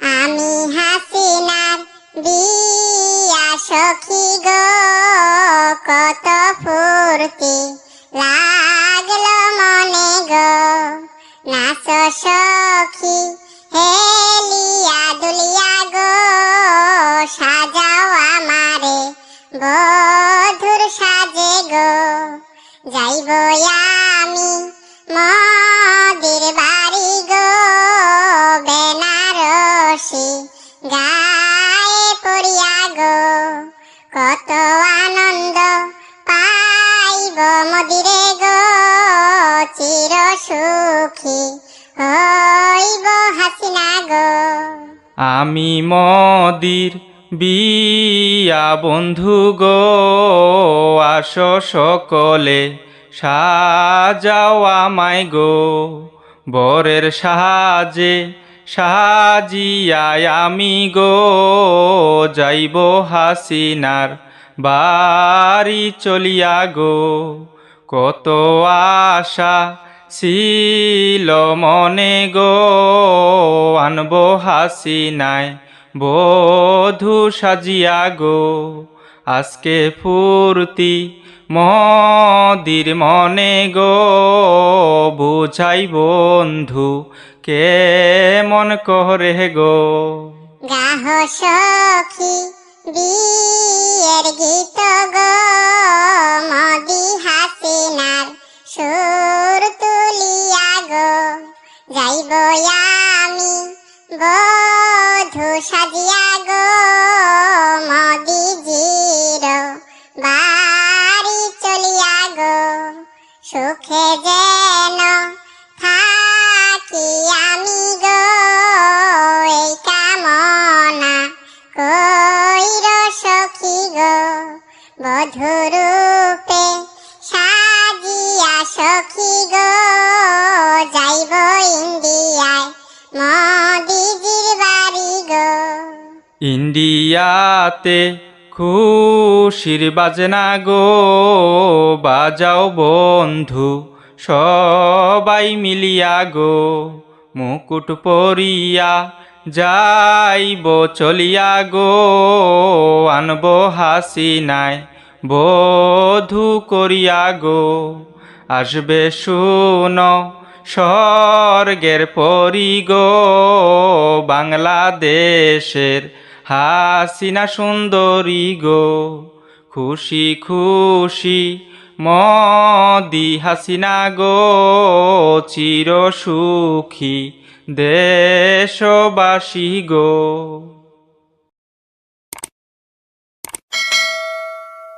আমি হাসিনার বিয়া সখী গো, কত ফুর্তি লাগল মনে গো। নাচ সখী হেলিয়া দুলিয়া গো, সাজাও আমারে বধুর সাজে গো। যাইব আমি মদির সুখী। হাসিনা গো। আমি মদির বিয়া বন্ধু গো, আসো সকলে সাজাও আমায় গো। বরের সাহায্যে সাজিয়ায় আমি গো, যাইব হাসিনার বাড়ি চলিয়া গো। কত আশা ছিল মনে গো, আনব হাসিনায় বধু সাজিয়া গো, আজকে ফুর্তি মদির মনে গো। বুঝাই বন্ধু কে মন করে গো? গাহ গীত গো যাইব আমি বধু সাজিয়া গো মদি জির বাড়ি চলিয়া গো। সুখে যেন থাকি আমি গো, এই কামনা কইর সখী গো। বধুরূপে মদিজির বাড়ি গো। ইন্ডিয়াতে খুশির বাজনা গো, বাজাও বন্ধু, সবাই মিলিয়া গো। মুকুট পরিয়া যাইব, চলিয়া গো, আনব হাসি নাই বধু করিয়া গো। আসবে শুনো স্বর্গের পরি গো বাংলাদেশের হাসিনা সুন্দরী গো। খুশি খুশি মদি হাসিনা গো চির সুখী দেশবাসী গো।